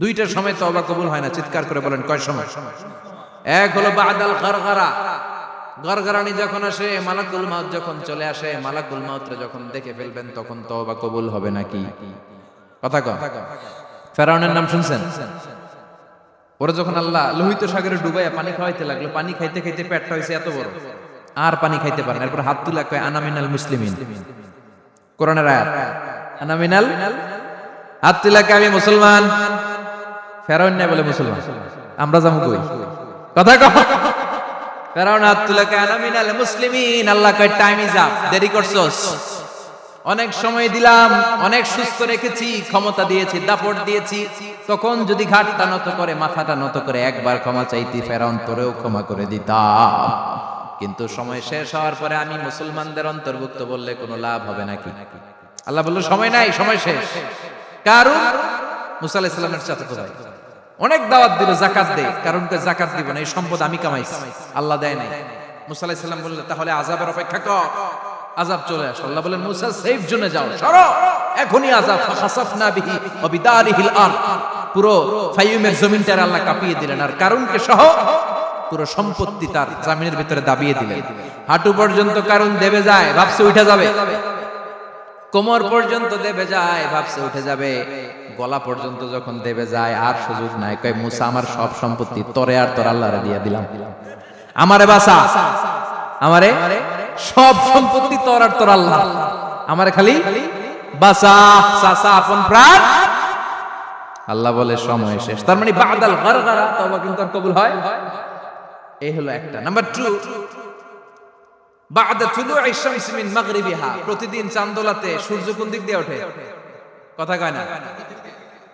দুইটার সময় তওবা কবুল হয় না, চিৎকার করে বলেন, কয় সময়? এক হলো বাদাল গরগরা। গরগরানি যখন আসে, মালাকুল মাউত যখন চলে আসে, মালাকুল মাউতরে যখন দেখে ফেলবেন, তখন তওবা কবুল হবে নাকি? কথা কন। ফেরাউনের নাম শুনছেন? ওরা যখন আল্লাহ লোহিত সাগরে ডুবাইয়া পানি খাওয়াইতে লাগল, পানি খাইতে খাইতে পেটটা হয়েছে এত বড়। আর পানি খাইতে পারেন এরপর হাত তুলে কয় আনামিনাল মুসলিমিন। কোরআনের আয়াত আনামিনাল হাত তুলে কয়, আমি মুসলমান। ফেরাউন নাই বলে মুসলমান। আমরা যাব কই? কথা কহ ফেরাউন হাত তুলে মুসলিমিন আল্লাহ কয় টাইম ইজ আপ দেরি করছস। অনেক সময় দিলাম অনেক সুস্থ রেখেছি ক্ষমতা দিয়েছি দাপট দিয়েছি। তখন যদি ঘাটটা নত করে মাথাটা নত করে একবার ক্ষমা চাইতি ফেরাউন তোরেও ক্ষমা করে দিতাম। কিন্তু সময় শেষ হওয়ার পরে আমি মুসলমানদের অন্তর্ভুক্ত বললে কোনো লাভ হবে নাকি? আল্লাহ বলল সময় নাই সময় শেষ। কারণ মুসা আলাইহিস সালামের চাচাতো ভাই। অনেক দাওয়াত দিল জাকাত দে কারণ জাকাত দিব না, এই সম্পদ আমি কামাইছি। আল্লাহ দেয় নাই। মুসা সালাম বললেন, তাহলে আযাবের অপেক্ষা কর। আযাব চলে আসে। আল্লাহ বলেন মুসা সেফ জোনে যাও, সরো। এখনই আযাব, ফাখাসাফনা বিহি ওয়া বিদারিহিল আরদ। পুরো ফাইয়ুমের জমিনটার আল্লাহ কাঁপিয়ে দিলেন। আর কারণকে সহ পুরো সম্পত্তি তার জামিনের ভিতরে দাবিয়ে দিলেন। হাঁটু পর্যন্ত কারণ দেবে যায়, ভাবছে উঠে যাবে। কোমর পর্যন্ত দেবে যায়, ভাবছে উঠে যাবে। গলা পর্যন্ত যখন দেবে যায়, আর সুযোগ নাই। কয়, মুসা, আমার সব সম্পত্তি তোরে আর তোর আল্লাহরে দিয়ে দিলাম। আমারে বাসা আমারে সব সম্পত্তি তোর আর তোর আল্লাহ আমারে খালি বাসা সাসা আপন প্রাণ। আল্লাহ বলে, সময় শেষ। তার মানে বাদাল গরগরা, তওবা কিন্তু আর কবুল হয়। এই হলো একটা। নাম্বার 2 বাদা তুলুই শামস মিন মাগরিবিহা। প্রতিদিন চাঁদোলাতে সূর্য কোন দিক দিয়ে ওঠে? কথা কয় না?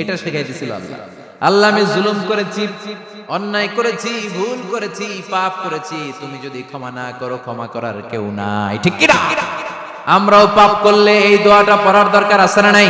এটা শেখাইতেছিল আল্লাহ। আল্লাহ আমি জুলুম করেছি, অন্যায় করেছি, ভুল করেছি, পাপ করেছি। তুমি যদি ক্ষমা না করো, ক্ষমা করার কেউ নাই। ঠিক কিনা? আমরাও পাপ করলে এই দোয়াটা পড়ার দরকার আছে না নাই?